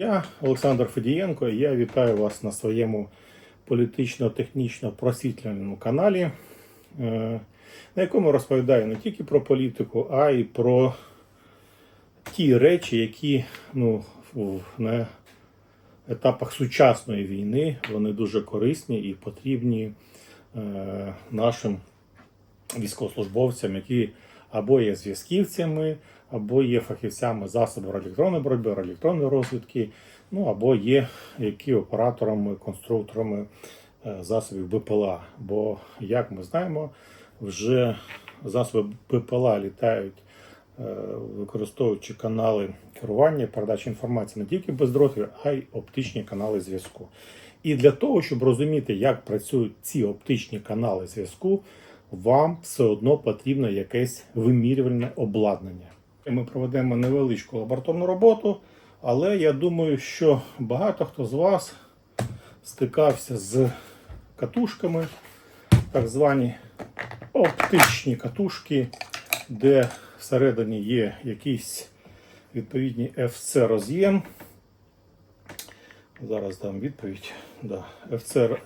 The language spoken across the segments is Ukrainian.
Я Олександр Федієнко, я вітаю вас на своєму політично-технічно просвітлювальному каналі, е, на якому розповідаю не тільки про політику, а й про ті речі, які ну, на етапах сучасної війни вони дуже корисні і потрібні е, нашим військовослужбовцям, які або є зв'язківцями, або є фахівцями засобів електронної боротьби, електронної розвідки, ну або є які операторами, конструкторами е, засобів БПЛА. Бо, як ми знаємо, вже засоби БПЛА літають, е, використовуючи канали керування, передачі інформації не тільки бездротові, а й оптичні канали зв'язку. І для того, щоб розуміти, як працюють ці оптичні канали зв'язку, вам все одно потрібно якесь вимірювальне обладнання. Ми проведемо невеличку лабораторну роботу, але я думаю, що багато хто з вас стикався з катушками, так звані оптичні катушки, де всередині є якийсь відповідний FC роз'єм. Зараз дам відповідь. Да. FC,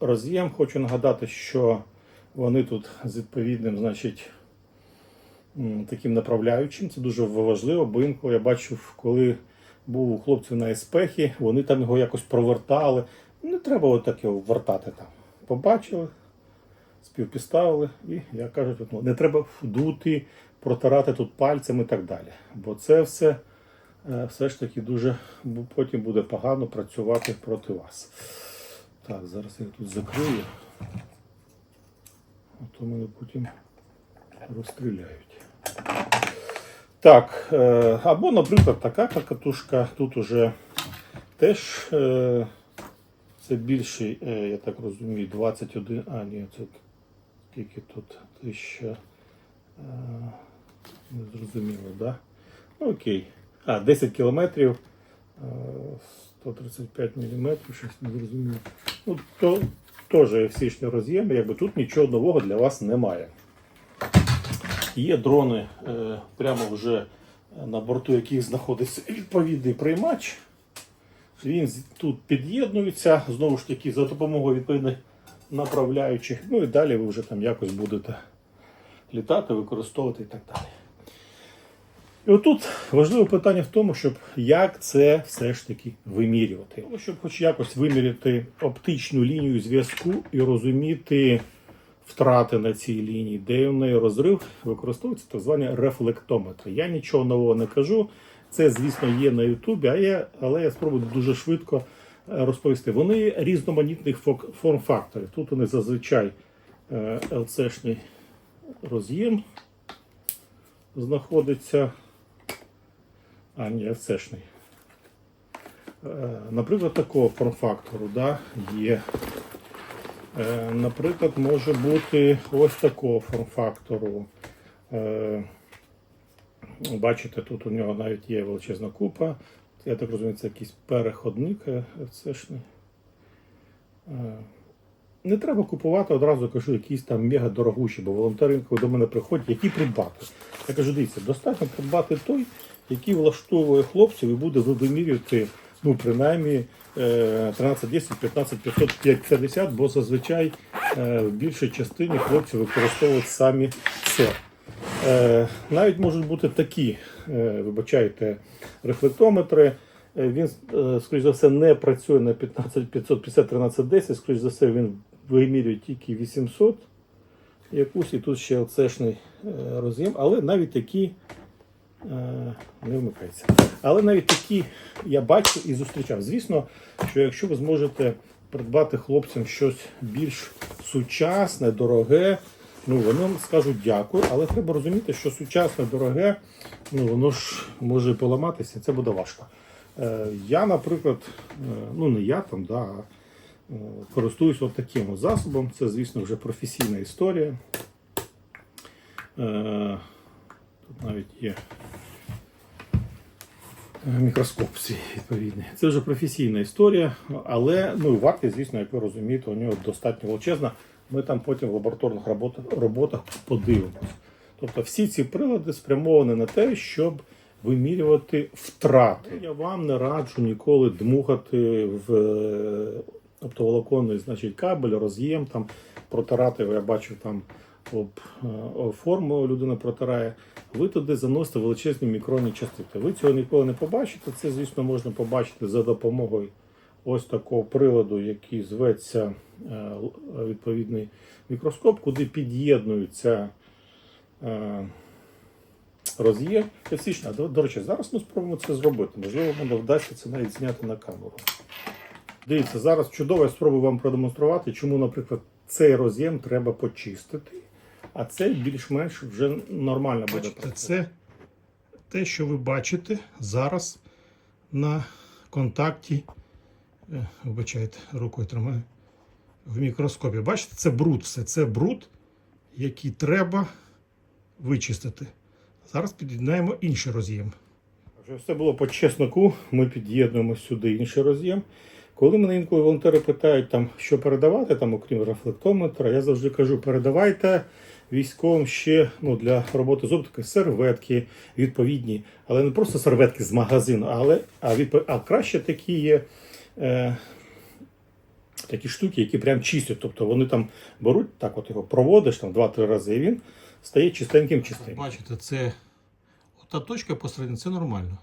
роз'єм. Хочу нагадати, що вони тут з відповідним, значить, таким направляючим. Це дуже важливо, бо інколи я бачив, коли був у хлопців на еспехі, вони там його якось провертали. Не треба отак його вертати там. Побачили, співпіставили, і, як кажуть, ну, не треба вдути, протирати тут пальцем і так далі. Бо це все е, все ж таки дуже потім буде погано працювати проти вас. Так, зараз я тут закрию. А то мене потім розстріляють. Так, е, або, наприклад, така катушка. Тут уже теж е, це більший, е, я так розумію, 21. А, ні, це скільки тут? 1000. е, Не зрозуміло, да? Ну, окей. А, 10 кілометрів. е, 135 мм, щось не зрозуміло. Ну, то теж всічні роз'єми, якби тут нічого нового для вас немає. Є дрони е, прямо вже на борту яких знаходиться відповідний приймач. Він тут під'єднується, знову ж таки, за допомогою відповідних направляючих. Ну і далі ви вже там якось будете літати, використовувати і так далі. І отут важливе питання в тому, щоб як це все ж таки вимірювати. Щоб хоч якось виміряти оптичну лінію зв'язку і розуміти втрати на цій лінії, де в неї розрив, використовуються так звані рефлектометри. Я нічого нового не кажу. Це, звісно, є на Ютубі, а я, але я спробую дуже швидко е, розповісти. Вони різноманітних форм-факторів. Тут вони зазвичай е, LC-шний роз'єм знаходиться. А, ні, LC-шний. Е, Наприклад, такого форм-фактору да, є. Е, Наприклад, може бути ось такого форм-фактору. Е, Бачите, тут у нього навіть є величезна купа. Я так розумію, це якийсь переходник е, FCшний. Е, Не треба купувати одразу кажу, якісь там мега дорогущі, бо волонтери до мене приходять, які придбати. Я кажу, дивіться, достатньо придбати той, який влаштовує хлопців і буде вимірювати, ну, принаймні, е, 13, 10, 15, 500, 50, бо зазвичай е, в більшій частині хлопці використовують самі це. Е, Навіть можуть бути такі, е, вибачайте, рефлектометри. Він, скоріш за все, не працює на 15 550 13 10, скоріш за все, він вимірює тільки 800 якусь, і тут ще оцешний роз'єм, але навіть такі не вмикається. Але навіть такі я бачу і зустрічав. Звісно, що якщо ви зможете придбати хлопцям щось більш сучасне, дороге, ну вони вам скажуть дякую, але треба розуміти, що сучасне, дороге, ну воно ж може поламатися, це буде важко. Е, Я, наприклад, е, ну не я там, да, е, користуюсь от таким засобом. Це, звісно, вже професійна історія. Тут навіть є мікроскоп свій відповідний. Це вже професійна історія, але ну, вартість, звісно, як ви розумієте, у нього достатньо величезна. Ми там потім в лабораторних роботах, роботах подивимось. Тобто всі ці прилади спрямовані на те, щоб вимірювати втрати. Я вам не раджу ніколи дмухати в е, оптоволоконний значить, кабель, роз'єм, там, протирати, я бачив там об, е, форму людина протирає. Ви туди заносите величезні мікронні частинки. Ви цього ніколи не побачите. Це, звісно, можна побачити за допомогою ось такого приладу, який зветься е, відповідний мікроскоп, куди під'єднуються е, роз'єм. До речі, зараз ми спробуємо це зробити. Можливо, мене вдасться це навіть зняти на камеру. Дивіться, зараз чудово я спробую вам продемонструвати, чому, наприклад, цей роз'єм треба почистити, а цей більш-менш вже нормально буде. Бачите, це те, що ви бачите зараз на контакті. е, Вибачайте, рукою тримаю в мікроскопі. Бачите, це бруд все. Це бруд, який треба вичистити. Зараз під'єднаємо інший роз'єм. Вже все було по чесноку. Ми під'єднуємо сюди інший роз'єм. Коли мене інколи волонтери питають, там, що передавати, там, окрім рефлектометра, я завжди кажу, передавайте військовим ще ну, для роботи з оптики серветки відповідні, але не просто серветки з магазину, але а, відпо... а краще такі є. Е... Такі штуки, які прям чистять. Тобто вони там беруть, так от його проводиш там 2-3 рази, і він стає чистеньким чистим. Бачите, це ота точка посередині, це нормально.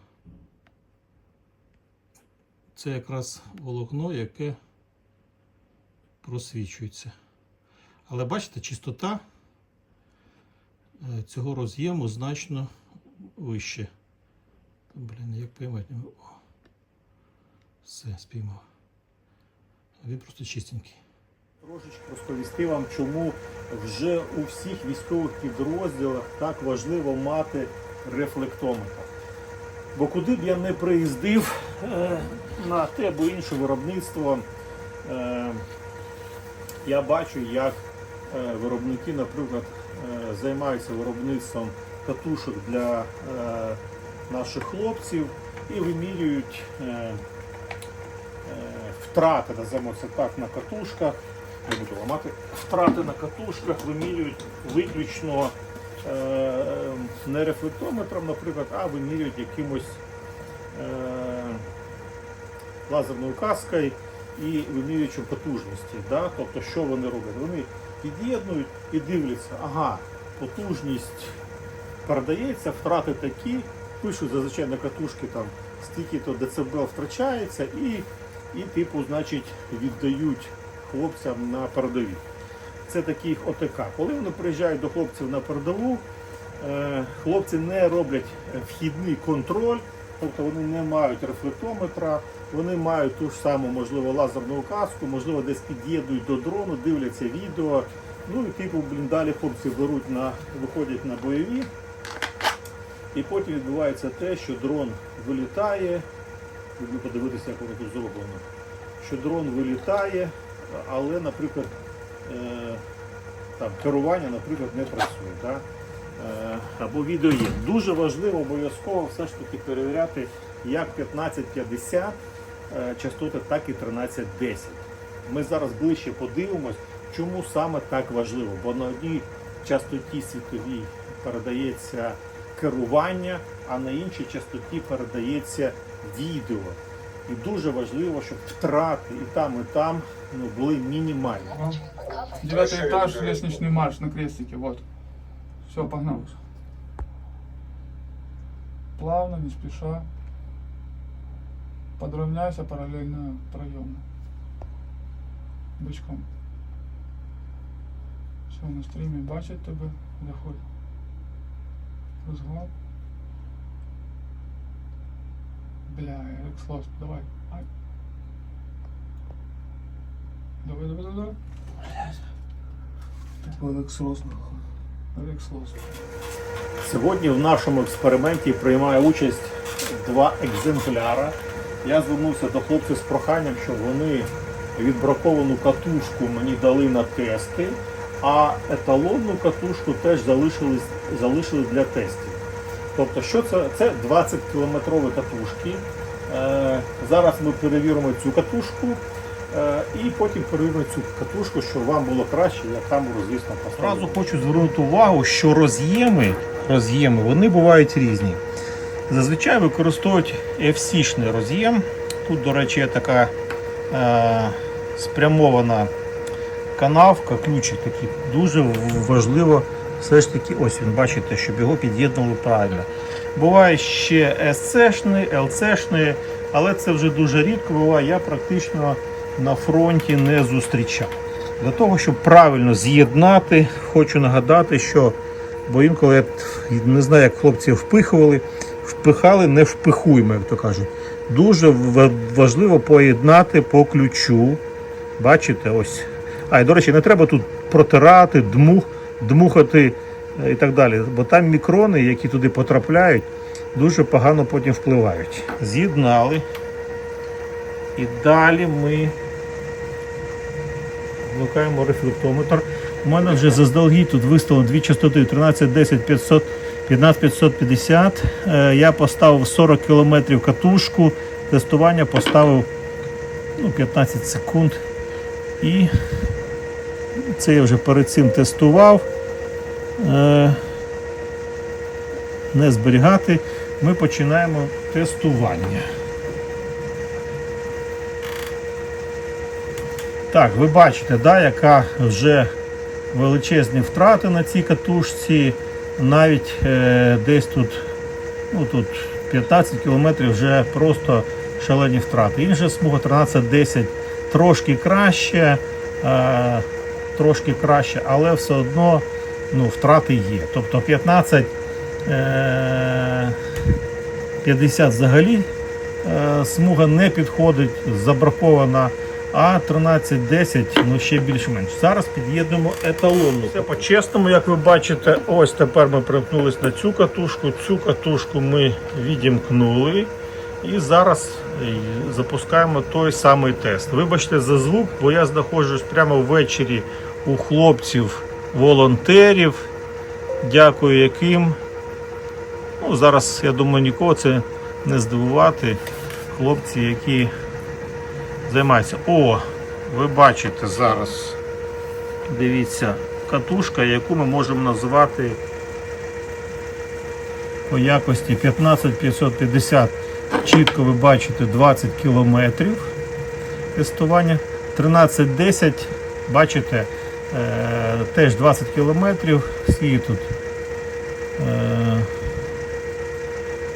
Це якраз волокно, яке просвічується. Але бачите, чистота е, цього роз'єму значно вище. Блін, як поймати? Все, спіймав. Він просто чистенький. Трошечки розповісти вам, чому вже у всіх військових підрозділах так важливо мати рефлектометр. Бо куди б я не приїздив е, на те або інше виробництво, е, я бачу, як е, виробники, наприклад, е, займаються виробництвом катушок для наших хлопців і вимірюють втрати, називаємо це так, на катушках. Не буду ламати. Втрати на катушках вимірюють виключно не рефлектометром, наприклад, а вимірюють якимось лазерною каскою і вимірюючи потужності. Да? Тобто, що вони роблять? Вони під'єднують і дивляться, ага, потужність передається, втрати такі, пишуть зазвичай на катушки там стільки-то децибел втрачається і, і типу, значить, віддають хлопцям на передові. Це такий ОТК. Коли вони приїжджають до хлопців на передову, е, хлопці не роблять вхідний контроль, тобто вони не мають рефлектометра, вони мають ту ж саму, можливо, лазерну каску, можливо, десь під'єднують до дрону, дивляться відео. Ну і типу, блін, далі хлопці беруть на, виходять на бойові. І потім відбувається те, що дрон вилітає. Люблю подивитися, як воно тут зроблено. Що дрон вилітає, але, наприклад, е, там, керування, наприклад, не працює. Да? Е, або відео є. Дуже важливо обов'язково все ж таки перевіряти як 1550 е, частоти, так і 1310. Ми зараз ближче подивимось, чому саме так важливо. Бо на одній частоті світовій передається керування, а на іншій частоті передається відео. І дуже важливо, щоб втрати і там, і там ну, були мінімальні. Девятый этаж, лестничный марш на крестике, вот. Все, погнал. Плавно, не спеша. Подравняйся параллельно проему. Бочком. Все, на стрімі бачить тебе, заходь. Розгон. Бля, Ерик Слос, давай. Ай. Давай, давай, давай. Ерик Слос. Сьогодні в нашому експерименті приймає участь два екземпляра. Я звернувся до хлопців з проханням, щоб вони відбраковану катушку мені дали на тести, а еталонну катушку теж залишили, залишили для тестів. Тобто, що це? Це 20 кілометрові катушки. Е, зараз ми перевіримо цю катушку е, і потім перевіримо цю катушку, щоб вам було краще, я камеру, звісно, поставлю. Одразу хочу звернути увагу, що роз'єми, роз'єми вони бувають різні. Зазвичай використовують FC-шний роз'єм. Тут, до речі, є така е, спрямована канавка, ключик такий. Дуже важливо все ж таки, ось він бачите, щоб його під'єднували правильно. Буває ще SC-шний, LC-шний, але це вже дуже рідко буває. Я практично на фронті не зустрічав. Для того, щоб правильно з'єднати, хочу нагадати, що бо інколи я не знаю, як хлопці впихували, впихали, не впихуємо, як то кажуть. Дуже важливо поєднати по ключу. Бачите, ось. А, і до речі, не треба тут протирати, дмух, дмухати е, і так далі. Бо там мікрони, які туди потрапляють, дуже погано потім впливають. З'єднали. І далі ми вмикаємо рефлектометр. У мене вже заздалегідь тут виставлено дві частоти 13, 10, 500, 15, 550. Е, Я поставив 40 км катушку. Тестування поставив ну, 15 секунд. І це я вже перед цим тестував. Е, Не зберігати. Ми починаємо тестування. Так, ви бачите, да, яка вже величезні втрати на цій катушці. Навіть е, десь тут, ну тут 15 кілометрів вже просто шалені втрати. Інша смуга 13-10 трошки краще, е, трошки краще, але все одно ну, втрати є. Тобто 15 е, 50 взагалі е, смуга не підходить, забракована. А 13-10, ну ще більш-менш. Зараз під'єднуємо еталонну. Все по-чесному, як ви бачите, ось тепер ми примкнулись на цю катушку. Цю катушку ми відімкнули. І зараз е, запускаємо той самий тест. Вибачте за звук, бо я знаходжусь прямо ввечері у хлопців волонтерів. Дякую яким. Ну, зараз, я думаю, нікого це не здивувати. Хлопці, які займаються. О, ви бачите зараз. Дивіться, катушка, яку ми можемо назвати по якості 15550. Чітко ви бачите 20 кілометрів тестування. 1310, бачите, е, теж 20 кілометрів. Скільки тут? Е,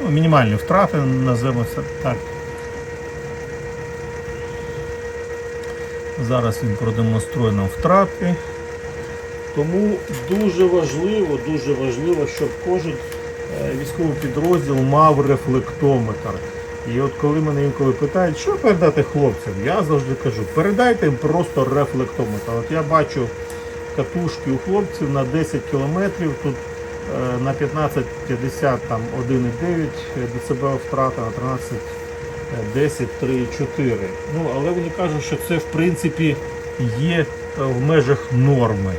ну, мінімальні втрати, називаємо це так. Зараз він продемонструє нам втрати. Тому дуже важливо, дуже важливо, щоб кожен е, військовий підрозділ мав рефлектометр. І от коли мене інколи питають, що передати хлопцям, я завжди кажу, передайте їм просто рефлектометр. От я бачу катушки у хлопців на 10 кілометрів, тут е, на 15-50 там 1,9 дБ втрата, на 13 10, 3, 4. Ну, але вони кажуть, що це в принципі є е, в межах норми.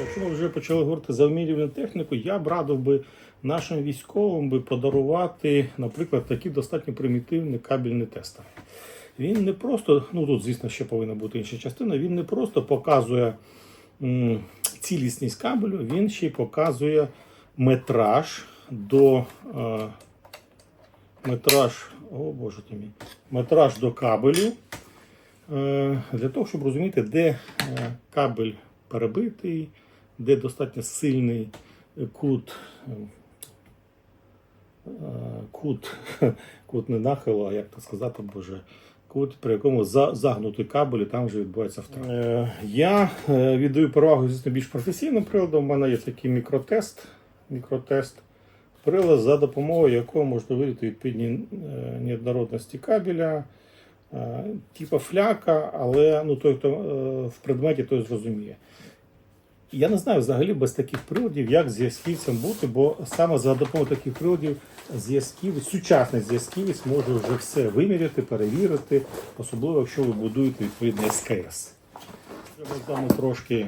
Якщо ми вже почали говорити за вмірювальну техніку, я б радив би нашим військовим би подарувати, наприклад, такий достатньо примітивний кабельний тестер. Він не просто, ну тут, звісно, ще повинна бути інша частина, він не просто показує м, цілісність кабелю, він ще й показує метраж до е, метраж, о боже ти мій, метраж до кабелю. Е, для того, щоб розуміти, де е, кабель перебитий, де достатньо сильний кут, е, кут, кут не нахилу, а як то сказати, боже, кут, при якому за- загнутий кабель, і там вже відбувається втрата. Е, я е, віддаю перевагу, звісно, більш професійним приладом. У мене є такий мікротест. Мікротест прилад, за допомогою якого можна видати відповідні е, неоднородності кабеля, типу фляка, але ну, той, хто е, в предметі, той зрозуміє. Я не знаю взагалі без таких приладів, як зв'язківцям бути, бо саме за допомогою таких приладів зв'язківець, сучасний зв'язківець може вже все виміряти, перевірити, особливо якщо ви будуєте відповідний СКС. Ми з вами трошки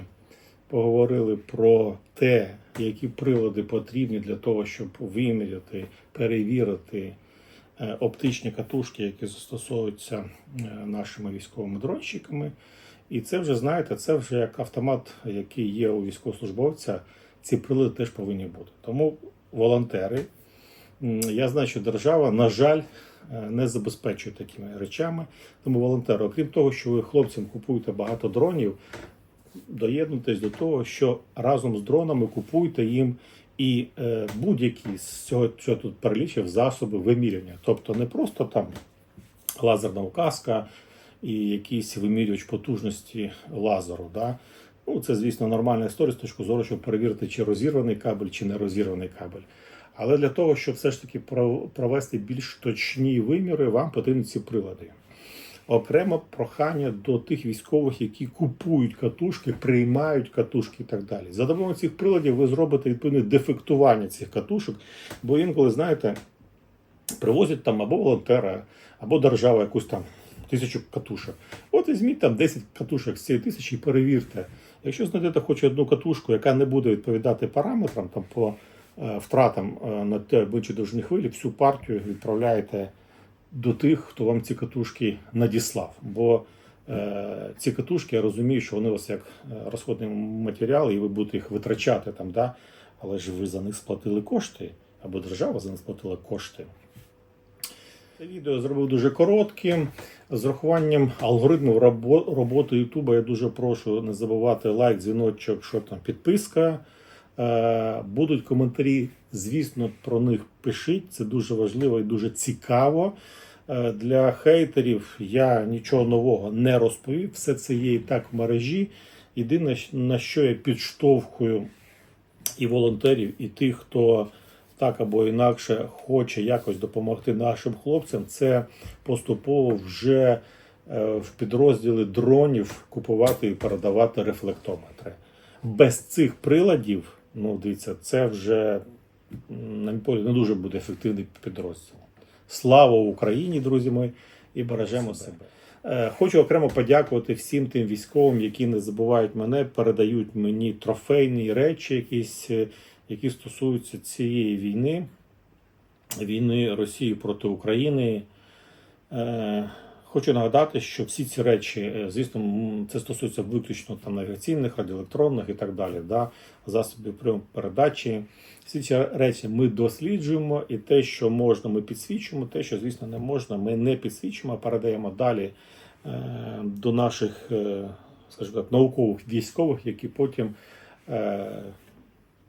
поговорили про те, які прилади потрібні для того, щоб виміряти, перевірити е, оптичні катушки, які застосовуються е, нашими військовими дронщиками. І це вже знаєте, це вже як автомат, який є у військовослужбовця. ці прилади теж повинні бути. Тому волонтери, я знаю, що держава, на жаль, е, не забезпечує такими речами. Тому волонтери, окрім того, що ви хлопцям купуєте багато дронів, доєднуйтесь до того, що разом з дронами купуйте їм і е, будь-які з цього, що тут перелічив, засоби вимірювання. Тобто не просто там лазерна указка і якийсь вимірювач потужності лазеру. Да? Ну, це, звісно, нормальна історія з точки зору, щоб перевірити, чи розірваний кабель, чи не розірваний кабель. Але для того, щоб все ж таки провести більш точні виміри, вам потрібні ці прилади. Окремо прохання до тих військових, які купують катушки, приймають катушки і так далі. За допомогою цих приладів ви зробите відповідне дефектування цих катушок, бо інколи, знаєте, привозять там або волонтера, або держава якусь там тисячу катушок. От візьміть там 10 катушок з цієї тисячі і перевірте. Якщо знайдете хоч одну катушку, яка не буде відповідати параметрам там по е, втратам е, на те інші довжини хвилі, всю партію відправляєте до тих, хто вам ці катушки надіслав. Бо е, ці катушки, я розумію, що вони у вас як е, розходний матеріал, і ви будете їх витрачати там, да? але ж ви за них сплатили кошти, або держава за них сплатила кошти. Це відео зробив дуже коротким. З урахуванням алгоритму роботи Ютуба я дуже прошу не забувати лайк, дзвіночок, що там підписка. Е, Будуть коментарі, звісно, про них пишіть. Це дуже важливо і дуже цікаво. Е, Для хейтерів я нічого нового не розповів. Все це є і так в мережі. Єдине, на що я підштовхую і волонтерів, і тих, хто так або інакше хоче якось допомогти нашим хлопцям, це поступово вже е, в підрозділи дронів купувати і передавати рефлектометри. Без цих приладів, ну дивіться, це вже на мій погляд, не дуже буде ефективний підрозділ. Слава Україні, друзі мої, і бережемо себе. Е, Хочу окремо подякувати всім тим військовим, які не забувають мене, передають мені трофейні речі, якісь, е, які стосуються цієї війни, війни Росії проти України. Хочу нагадати, що всі ці речі, е, звісно, це стосується виключно там навігаційних, радіоелектронних і так далі, да, засобів прийому передачі. Всі ці речі ми досліджуємо, і те, що можна, ми підсвічуємо, те, що, звісно, не можна, ми не підсвічуємо, а передаємо далі е, до наших, е, скажімо так, наукових військових, які потім е,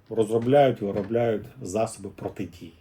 розробляють і виробляють засоби протидії.